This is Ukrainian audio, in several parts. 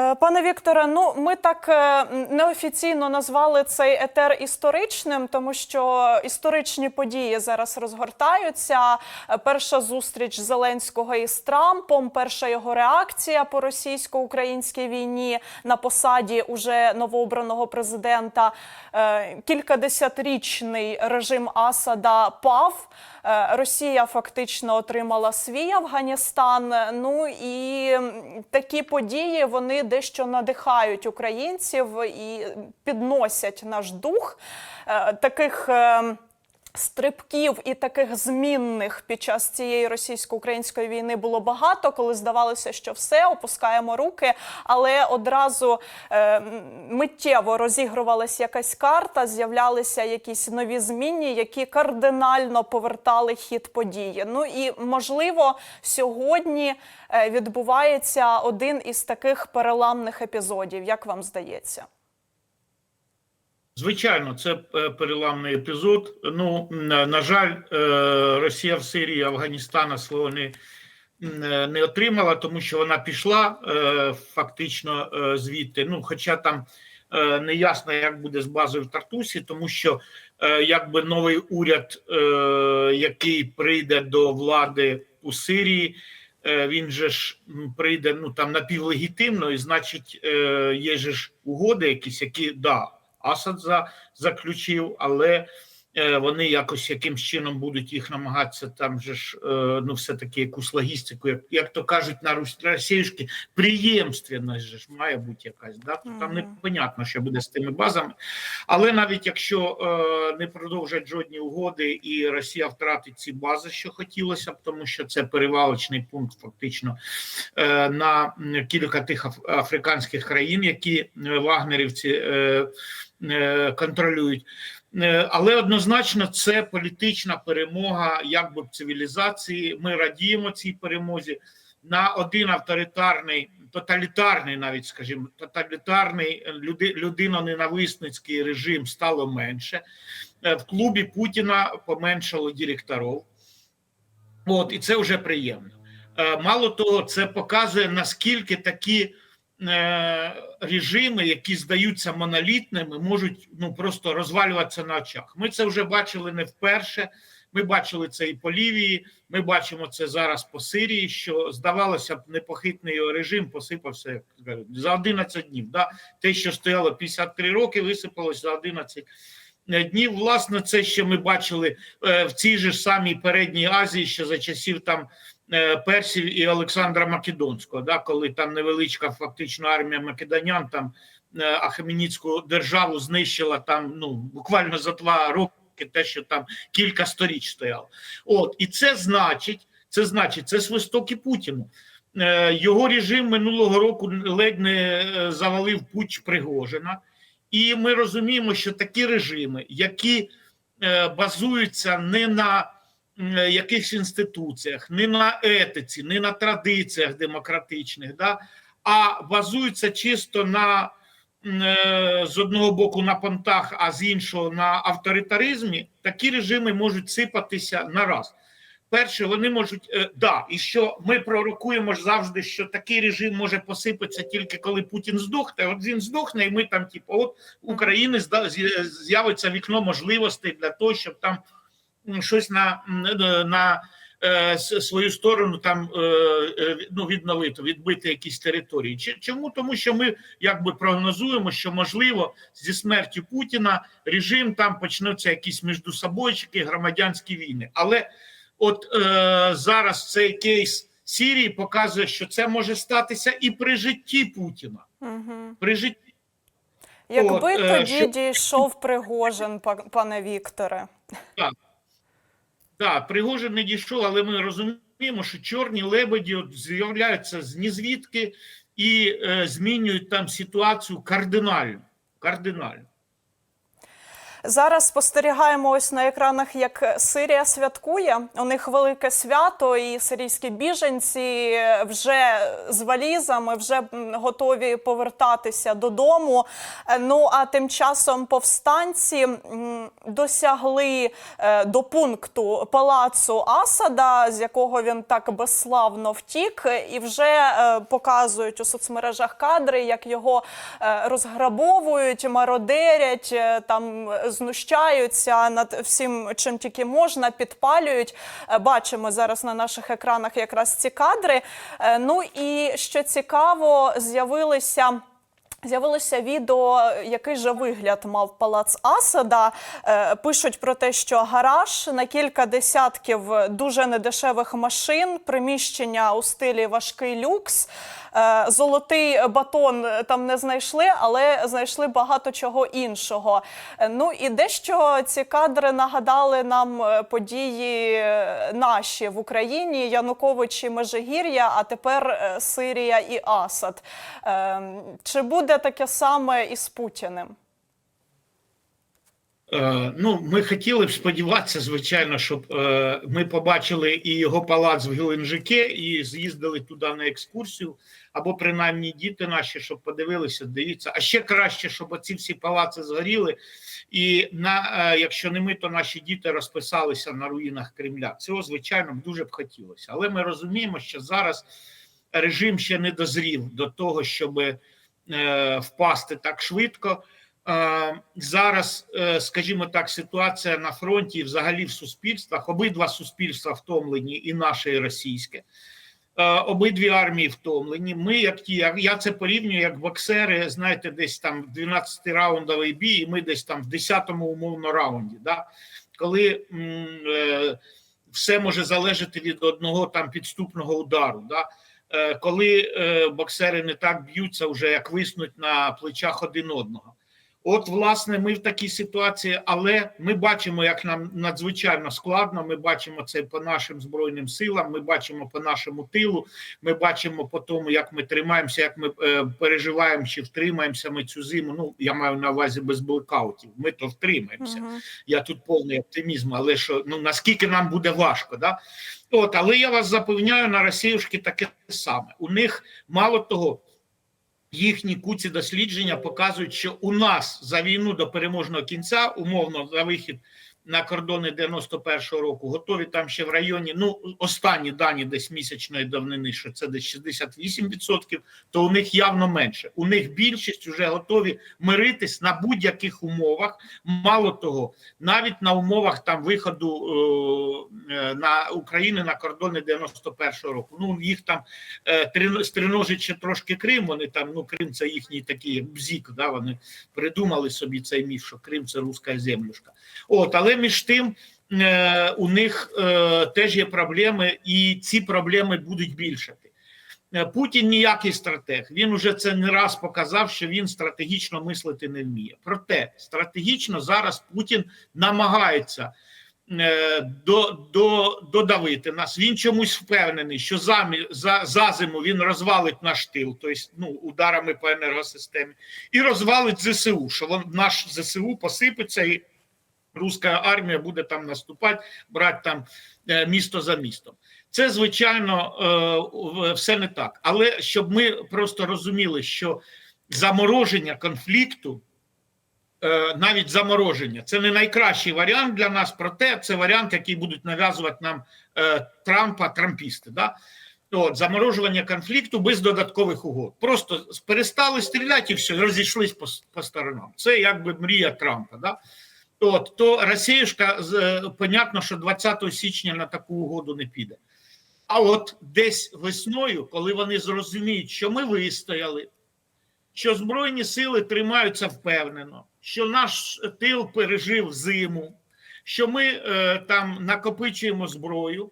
Е, Пане Вікторе, ну ми так е, неофіційно назвали цей етер історичним, тому що історичні події зараз розгортаються. Е, Перша зустріч Зеленського із Трампом, перша його реакція по російсько-українській війні на посаді уже новообраного президента. Кількадесятирічний режим Асада пав. Росія фактично отримала свій Афганістан. Ну і такі події вони дещо надихають українців і підносять наш дух Е, таких. Стрибків і таких змінних під час цієї російсько-української війни було багато, коли здавалося, що все опускаємо руки, але одразу е, миттєво розігрувалася якась карта, з'являлися якісь нові зміни, які кардинально повертали хід події. Ну і можливо, сьогодні е, відбувається один із таких переламних епізодів. Як вам здається? Звичайно, це е, переламний епізод. Ну на, жаль, е, Росія в Сирії, Афганістана свого не, не не отримала, тому що вона пішла е, фактично е, звідти. Ну, хоча там е, не ясно, як буде з базою в Тартусі, тому що е, якби новий уряд, е, який прийде до влади у Сирії. е, Він же ж прийде ну там напівлегітимно, і значить, е, є ж угоди, якісь, які да, Асад за, заключив, але е, вони якось якимсь чином будуть їх намагатися там же ж, е, ну, все-таки якусь логістику, як, як то кажуть на російській, приємственність же ж має бути якась. Да? То Там непонятно, що буде з тими базами. Але навіть якщо е, не продовжать жодні угоди, і Росія втратить ці бази, що хотілося б, тому що це перевалочний пункт, фактично е, на кілька тих аф- африканських країн, які е, вагнерівці е, контролюють. Е, Але однозначно це політична перемога якби цивілізації. Ми радіємо цій перемозі на один авторитарний, тоталітарний, навіть скажімо, тоталітарний люди, людиноненависницький режим стало менше. Е, В клубі Путіна поменшало директорів. От, і це вже приємно. Е, Мало того, це показує наскільки такі е, режими, які здаються монолітними, можуть ну просто розвалюватися на очах. Ми це вже бачили не вперше. Ми бачили це і по Лівії. Ми бачимо це зараз по Сирії. Що здавалося б, непохитний режим посипався як за 11 днів. Да? Те, що стояло 53 роки, висипалось за 11 днів. Власне, це ще ми бачили е, в цій же самій передній Азії, ще за часів там е, персів і Олександра Македонського, да, коли там невеличка фактично армія македонян там е, державу знищила там ну буквально за два роки, те, що там кілька сторіч стояло. От і це значить, це значить, це свистоки Путіну. Е, Його режим минулого року ледь не е, завалив путь Пригожина. І ми розуміємо, що такі режими, які е, базуються не на е, якихось інституціях, не на етиці, не на традиціях демократичних, да, а базуються чисто на е, з одного боку на понтах, а з іншого на авторитаризмі, такі режими можуть сипатися на раз. Перше, вони можуть е, да, і що ми пророкуємо ж завжди, що такий режим може посипатися тільки коли Путін здохне. От він здохне, і ми там, типу, от України з'явиться вікно можливостей для того, щоб там щось на, е, на е, свою сторону там е, ну, відновити, відбити якісь території. Чому? Тому що ми якби прогнозуємо, що можливо зі смертю Путіна режим там почнуться якісь міждусобойчики, громадянські війни. Але от е, зараз цей кейс Сірії показує, що це може статися і при житті Путіна. Угу. При житті Якби От, тоді що- дійшов Пригожин, пане Вікторе. Так, Пригожин не дійшов, але ми розуміємо, що чорні лебеді з'являються з нізвідки і е, змінюють там ситуацію кардинально. кардинально. Зараз спостерігаємо ось на екранах, як Сирія святкує. У них велике свято, і сирійські біженці вже з валізами вже готові повертатися додому. Ну а тим часом повстанці досягли е, до пункту палацу Асада, з якого він так безславно втік, і вже е, показують у соцмережах кадри, як його е, розграбовують, мародерять, там знущаються над всім, чим тільки можна, підпалюють. Е, Бачимо зараз на наших екранах якраз ці кадри. Е, Ну і що цікаво, з'явилися. З'явилося відео, який же вигляд мав палац Асада. Е, пишуть про те, що гараж на кілька десятків дуже недешевих машин, приміщення у стилі важкий люкс. Е, золотий батон там не знайшли, але знайшли багато чого іншого. Е, ну і дещо ці кадри нагадали нам події наші в Україні: Янукович і Межигір'я, а тепер Сирія і Асад. Е, Чи буде таке саме і з Путіним? Е, Ну, ми хотіли б сподіватися, звичайно, щоб е, ми побачили і його палац в Геленджике, і з'їздили туди на екскурсію, або принаймні діти наші, щоб подивилися, дивіться. А ще краще, щоб оці всі палаци згоріли, і на е, якщо не ми, то наші діти розписалися на руїнах Кремля. Цього звичайно дуже б хотілося. Але ми розуміємо, що зараз режим ще не дозрів до того, щоб е, впасти так швидко. Е, Зараз, е, скажімо так, ситуація на фронті і взагалі в суспільствах, обидва суспільства втомлені, і наше, і російське. Е, Обидві армії втомлені. Ми, як ті, я- це порівнюю, як боксери, знаєте, десь там 12-раундовий бій, і ми десь там в 10-му умовно раунді. Да? Коли е, все може залежати від одного там підступного удару. Да? Е, Коли е, боксери не так б'ються, вже як виснуть на плечах один одного. От, власне, ми в такій ситуації, але ми бачимо, як нам надзвичайно складно. Ми бачимо це по нашим збройним силам. Ми бачимо по нашому тилу. Ми бачимо по тому, як ми тримаємося, як ми е, переживаємо чи втримаємося ми цю зиму. Ну я маю на увазі без блекаутів. Ми то втримаємося. Мгм. Я тут повний оптимізм, але що ну наскільки нам буде важко, да? От, але я вас запевняю, на Росіюшки таке саме. У них мало того, їхні куці дослідження показують, що у нас за війну до переможного кінця, умовно за вихід на кордони 91-го року, готові там ще в районі. Ну, останні дані десь місячної давнини, що це десь 68%, то у них явно менше. У них більшість вже готові миритись на будь-яких умовах. Мало того, навіть на умовах там виходу е, е, на України на кордони 91-го року. Ну їх там е, стриножить трошки Крим. Вони там, ну Крим це їхній такий бзік. Да, вони придумали собі цей міф, що Крим це руська землюшка. От, але між тим. е, У них е, теж є проблеми, і ці проблеми будуть більшати. Е, Путін ніякий стратег. Він уже це не раз показав, що він стратегічно мислити не вміє. Проте стратегічно зараз Путін намагається до, до, додавити нас. Він чомусь впевнений, що за, за, за зиму він розвалить наш тил, тобто ну, ударами по енергосистемі, і розвалить ЗСУ, що вон, наш ЗСУ посипеться і руська армія буде там наступати, брати там е, місто за містом. Це звичайно е, все не так. Але щоб ми просто розуміли, що замороження конфлікту, е, навіть замороження, це не найкращий варіант для нас, проте це варіант, який будуть нав'язувати нам Трампа, трампісти. Да? От, заморожування конфлікту без додаткових угод. Просто перестали стріляти і все, розійшлись по, по сторонам. Це якби мрія Трампа. Да? От, то Росіюшка, понятно, що 20 січня на таку угоду не піде. А от десь весною, коли вони зрозуміють, що ми вистояли, що Збройні сили тримаються впевнено, що наш тил пережив зиму, що ми е, там накопичуємо зброю,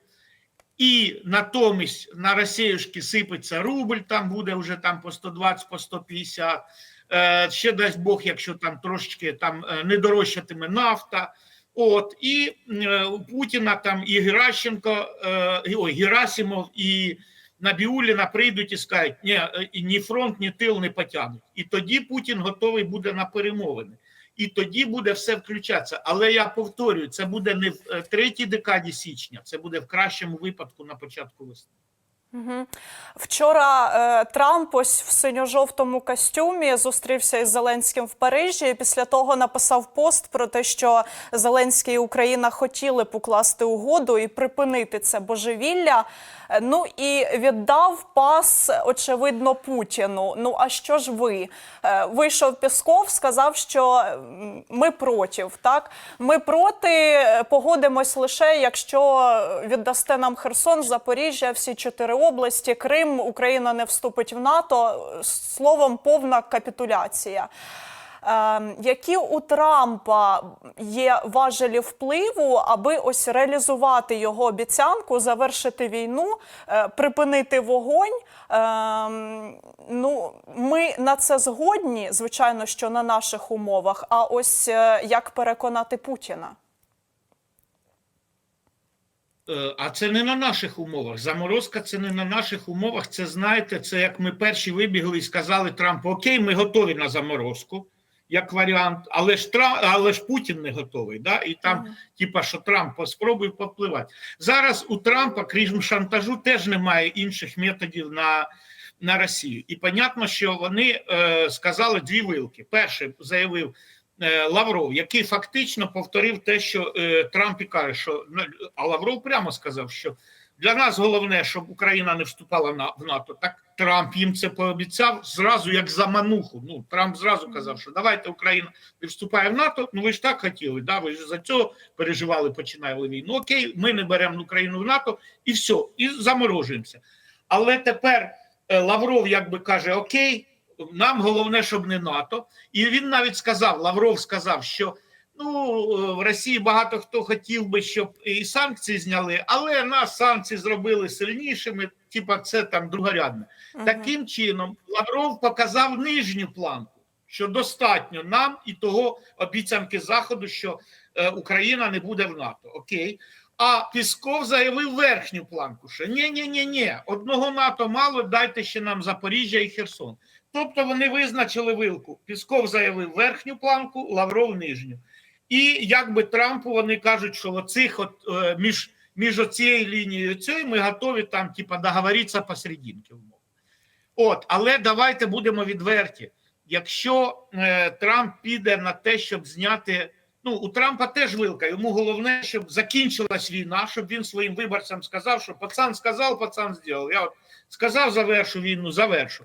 і натомість на Росіюшки сипеться рубль, там буде вже там по 120, по 150, Е, ще дасть Бог, якщо там трошечки там е, не дорожчатиме нафта. От і е, у Путіна там і Геращенко, е, ой, Герасимов і Набіуліна прийдуть і скажуть, ні, е, ні фронт, ні тил не потягнуть. І тоді Путін готовий буде на перемовини. і тоді буде все включатися. Але я повторюю, це буде не в е, третій декаді січня, це буде в кращому випадку на початку весни. Мгм. Вчора е, Трамп ось в синьо-жовтому костюмі зустрівся із Зеленським в Парижі. і Після того написав пост про те, що Зеленський і Україна хотіли б укласти угоду і припинити це божевілля. Е, Ну і віддав пас, очевидно, Путіну. Ну а що ж ви? Е, Вийшов Пісков, сказав, що ми проти. Так, ми проти, е, погодимось лише, якщо віддасте нам Херсон, Запоріжжя, всі чотири області, Крим, Україна не вступить в НАТО. Словом, повна капітуляція. Е, які у Трампа є важелі впливу, аби ось реалізувати його обіцянку, завершити війну, е, припинити вогонь? Е, ну, ми на це згодні, звичайно, що на наших умовах. А ось е, як переконати Путіна? Е, А це не на наших умовах. Заморозка це не на наших умовах. Це знаєте, це як ми перші вибігли і сказали Трампу: Окей, ми готові на заморозку, як варіант, але ж Трамп, але ж Путін не готовий. Да? І там, Мгм. типа, що Трамп спробує попливати. Зараз у Трампа, крім шантажу, теж немає інших методів на. На Росію, і понятно, що вони е, сказали дві вилки. Перший заявив Лавров, який фактично повторив те, що е, Трамп і каже, що ну, а Лавров прямо сказав, що для нас головне, щоб Україна не вступала на в НАТО. Так Трамп їм це пообіцяв зразу, як замануху. Ну Трамп зразу казав, що давайте Україна не вступає в НАТО. Ну ви ж так хотіли. Да, ви ж за цього переживали, починали війну. Окей, ми не беремо Україну в НАТО і все, і заморожуємося. Але тепер е, Лавров якби каже: Окей, нам головне, щоб не НАТО. І він навіть сказав: Лавров сказав, що ну е, в Росії багато хто хотів би, щоб і санкції зняли, але нас санкції зробили сильнішими. Типа, це там другорядне. Мгм. Таким чином, Лавров показав нижню планку, що достатньо нам і того обіцянки Заходу, що е, Україна не буде в НАТО. Окей. А Пісков заявив верхню планку, що ні, ні, ні, ні, одного НАТО мало, дайте ще нам Запоріжжя і Херсон. Тобто вони визначили вилку. Пісков заявив верхню планку, Лавров нижню. І якби Трампу вони кажуть, що оцих от е, між, між оцією лінією і цією ми готові там, типа, договоритися посерединки. От, але давайте будемо відверті. Якщо е, Трамп піде на те, щоб зняти. Ну, у Трампа теж вилка. Йому головне, щоб закінчилась війна, щоб він своїм виборцям сказав, що пацан сказав, пацан зробив. Я от сказав, завершу війну, завершу.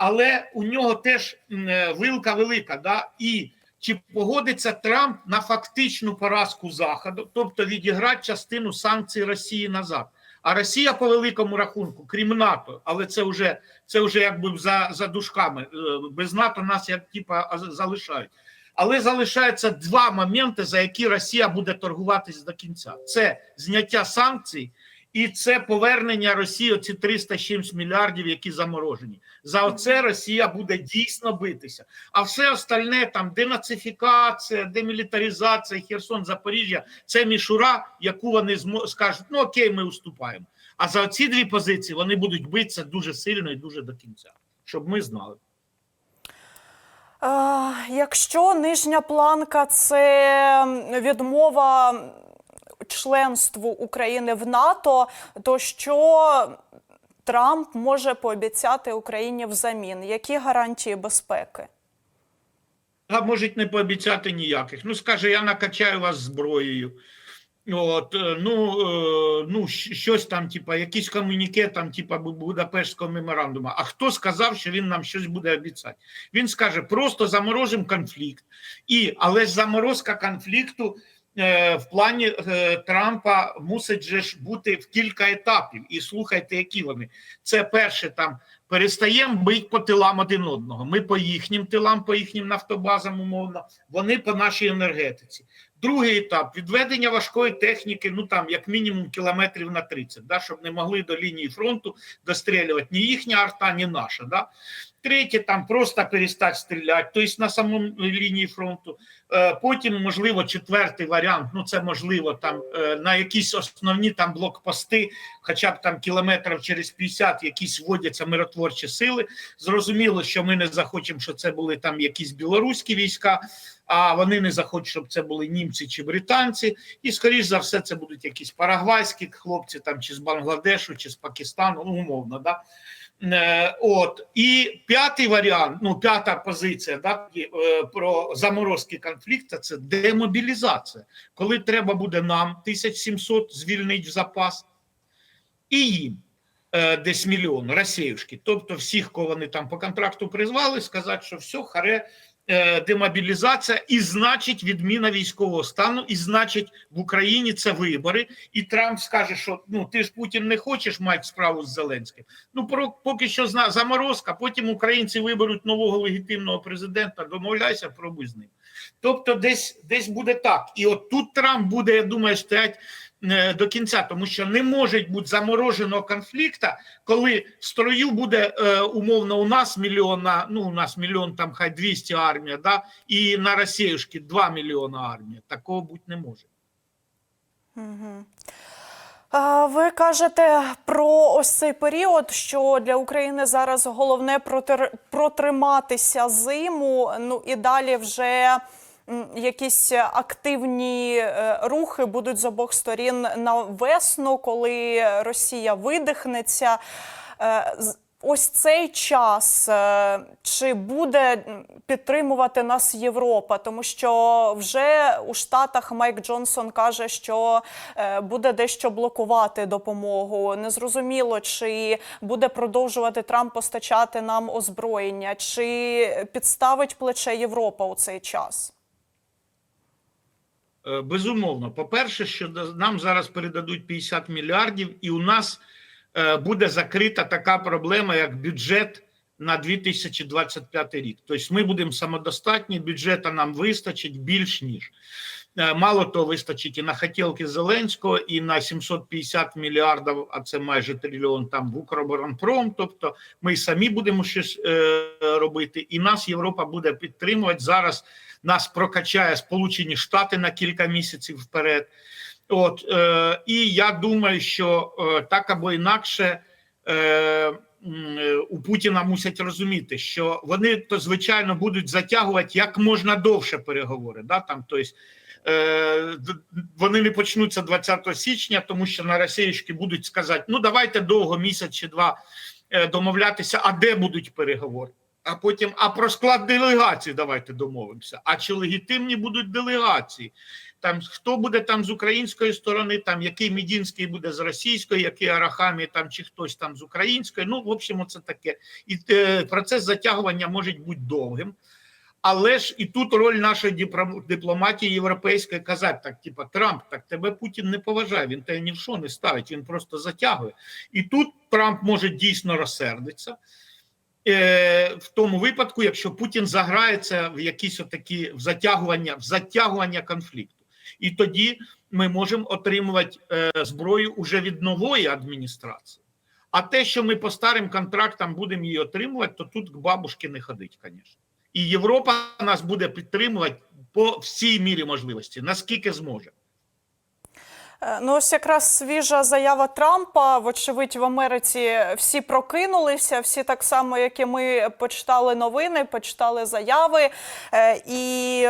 Але у нього теж е, вилка велика. Да? І чи погодиться Трамп на фактичну поразку Заходу, тобто відіграти частину санкцій Росії назад. А Росія по великому рахунку, крім НАТО, але це вже це вже якби за, за дужками. Е, Без НАТО нас як типа залишають. Але залишається два моменти, за які Росія буде торгуватись до кінця: це зняття санкцій і це повернення Росії оці 370 мільярдів, які заморожені. За оце Росія буде дійсно битися. А все остальне там денацифікація, демілітаризація, Херсон, Запоріжжя це мішура, яку вони скажуть: ну окей, ми уступаємо. А за ці дві позиції вони будуть битися дуже сильно і дуже до кінця, щоб ми знали. Якщо нижня планка це відмова членству України в НАТО, то що Трамп може пообіцяти Україні взамін? Які гарантії безпеки? А можуть не пообіцяти ніяких. Ну, скаже, я накачаю вас зброєю. От, е, ну, е, ну, щось там, типа, якісь комуніке, там, типа Бу- Будапештського меморандуму. А хто сказав, що він нам щось буде обіцяти? Він скаже, просто заморожимо конфлікт. І, але ж заморозка конфлікту в плані е, Трампа мусить же ж бути в кілька етапів. І слухайте, які вони. Це перше там перестаємо бити по тилам один одного. Ми по їхнім тилам, по їхнім нафтобазам, умовно, вони по нашій енергетиці. Другий етап відведення важкої техніки, ну там як мінімум кілометрів на 30, да, щоб не могли до лінії фронту дострілювати ні їхня арта, ні наша. Да? Третє, там просто перестати стріляти, тобто на самому лінії фронту. Е, Потім, можливо, четвертий варіант, ну це можливо там е, на якісь основні там блокпости, хоча б там кілометрів через 50 якісь вводяться миротворчі сили. Зрозуміло, що ми не захочемо, щоб це були там якісь білоруські війська, а вони не захочуть, щоб це були німці чи британці. І, скоріш за все, це будуть якісь парагвайські хлопці там чи з Бангладешу, чи з Пакистану, ну умовно, да. Е, От і п'ятий варіант, ну п'ята позиція, да, е, про заморозки конфлікту це демобілізація. Коли треба буде нам 1700 звільнити в запас, і їм е, десь мільйон росіюшки. Тобто, всіх, кого вони там по контракту призвали, сказати, що все, харе. Е, Демобілізація і значить відміна військового стану, і значить в Україні це вибори. І Трамп скаже, що ну ти ж Путін не хочеш мати справу з Зеленським. Ну про поки що зна заморозка. Потім українці виберуть нового легітимного президента. Домовляйся, пробуй з ним. Тобто, десь десь буде так. І от тут Трамп буде, я думаю, стоять до кінця, тому що не може бути замороженого конфлікту, коли в строю буде е, умовно у нас мільйона, ну у нас мільйон там хай 200 армія, да, і на Росіюшки 2 мільйона армія. Такого бути не може. А, Ви кажете про ось цей період, що для України зараз головне протриматися зиму. Ну і далі вже якісь активні е, рухи будуть з обох сторін на весну, коли Росія видихнеться. Е, Ось цей час е, чи буде підтримувати нас Європа, тому що вже у Штатах Майк Джонсон каже, що буде дещо блокувати допомогу. Незрозуміло, чи буде продовжувати Трамп постачати нам озброєння, чи підставить плече Європа у цей час. Е, Безумовно, по-перше, що нам зараз передадуть 50 мільярдів, і у нас е, буде закрита така проблема, як бюджет на 2025 рік. Тобто ми будемо самодостатні, бюджету нам вистачить більш ніж. Е, Мало того, вистачить і на хотілки Зеленського, і на 750 мільярдів, а це майже трильйон там в Укроборонпром. Тобто ми самі будемо щось робити, і нас Європа буде підтримувати зараз нас прокачає Сполучені Штати на кілька місяців вперед. От е, і я думаю, що е, так або інакше е, у Путіна мусять розуміти, що вони то звичайно будуть затягувати як можна довше переговори. Да, там, тобто, е, вони не почнуться 20 січня, тому що на Росіїшки будуть сказати: ну давайте довго місяць чи два е, домовлятися, а де будуть переговори. А потім, а про склад делегації давайте домовимося. А чи легітимні будуть делегації? Там хто буде там з української сторони, там який Мідінський буде з російської, який Арахамі, там чи хтось там з української. Ну, в общем, це таке. І е, процес затягування може бути довгим. Але ж і тут роль нашої дипломатії європейської казати, так, типа Трамп, так тебе Путін не поважає, він тебе ні в що не ставить, він просто затягує. І тут Трамп може дійсно розсердитися. Е, в тому випадку, якщо Путін заграється в якісь отакі в затягування, в затягування конфлікту, і тоді ми можемо отримувати е, зброю уже від нової адміністрації. А те, що ми по старим контрактам будемо її отримувати, то тут к бабушки не ходить, звісно. І Європа нас буде підтримувати по всій мірі можливості, наскільки зможе. Е, Ну, ось якраз свіжа заява Трампа. Вочевидь, в Америці всі прокинулися, всі так само, як і ми почитали новини, почитали заяви. Е, І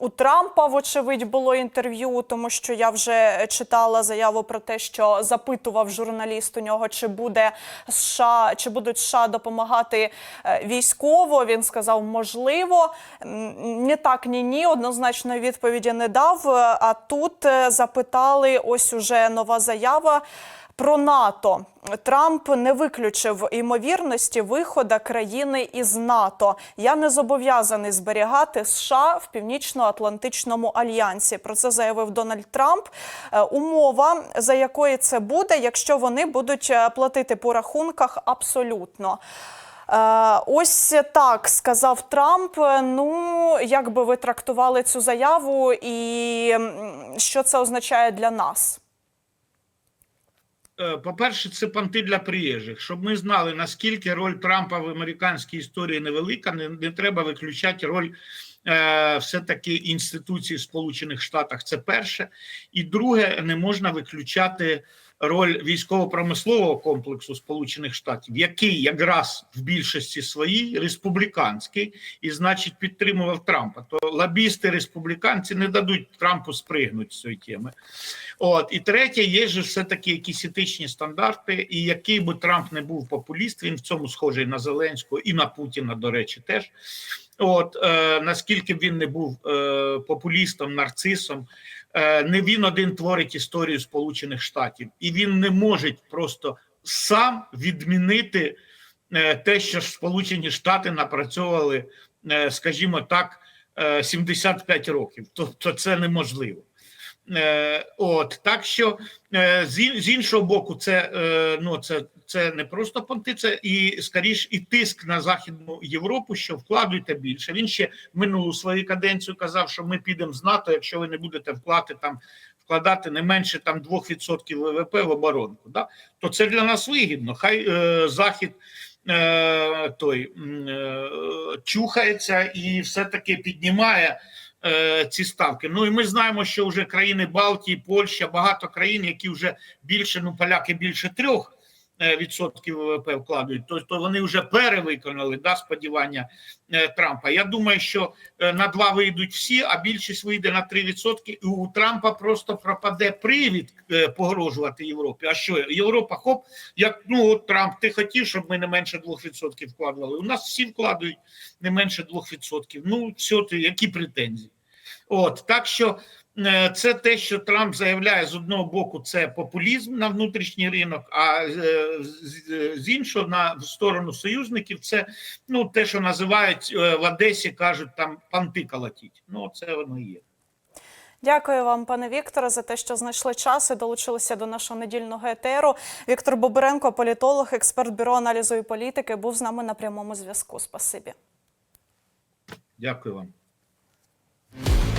у Трампа, вочевидь, було інтерв'ю, тому що я вже читала заяву про те, що запитував журналіст у нього, чи буде США, чи будуть США допомагати е, військово. Він сказав, можливо. Не так, ні, ні. Однозначної відповіді не дав. А тут е, запитали ось уже нова заява. Про НАТО Трамп не виключив ймовірності виходу країни із НАТО. Я не зобов'язаний зберігати США в північно-атлантичному альянсі. Про це заявив Дональд Трамп. Е, Умова, за якої це буде, якщо вони будуть е, платити по рахунках, абсолютно. Е, Ось так сказав Трамп. Ну, як би ви трактували цю заяву, і що це означає для нас? Е, по-перше, це панти для приїжджих. Щоб ми знали, наскільки роль Трампа в американській історії невелика, не, не треба виключати роль е, все-таки інституцій в Сполучених Штатах. Це перше. І друге, не можна виключати роль військово-промислового комплексу Сполучених Штатів, який якраз в більшості своїй республіканський і, значить, підтримував Трампа. То лобісти республіканці не дадуть Трампу спригнути з цієї теми. От і третє, є ж все таки якісь етичні стандарти, і який би Трамп не був популіст, він в цьому схожий на Зеленського і на Путіна, до речі, теж. От е, наскільки б він не був е, популістом, нарцисом, не він один творить історію Сполучених Штатів, і він не може просто сам відмінити е, те, що Сполучені Штати напрацьовували, е, скажімо так, е, 75 років. Тобто це неможливо. Е, От так що е, з, іншого боку, це е, ну це, це не просто понти, це і скоріш і тиск на західну Європу, що вкладуйте більше. Він ще минулу свою каденцію казав, що ми підемо з НАТО, якщо ви не будете вкладати там. Вкладати не менше там 2% ВВП в оборонку, да? то це для нас вигідно. Хай е, захід той чухається і все-таки піднімає е, ці ставки. Ну і ми знаємо, що вже країни Балтії, Польща, багато країн, які вже більше, ну поляки більше трьох е, відсотків ВВП вкладають, то, то вони вже перевиконали да, сподівання е, Трампа. Я думаю, що на два вийдуть всі, а більшість вийде на 3%, і у Трампа просто пропаде привід погрожувати Європі. А що Європа, хоп, як ну от Трамп, ти хотів, щоб ми не менше 2% вкладували. У нас всі вкладають не менше 2%. Ну, все, ти, які претензії? От так що е, це те, що Трамп заявляє з одного боку, це популізм на внутрішній ринок, а е, з, іншого на в сторону союзників, це ну те, що називають е, в Одесі, кажуть там панти колотіть. Ну це воно і є. Дякую вам, пане Вікторе, за те, що знайшли час і долучилися до нашого недільного етеру. Віктор Бобренко, політолог, експерт бюро аналізу і політики, був з нами на прямому зв'язку. Спасибі. Дякую вам. Thank you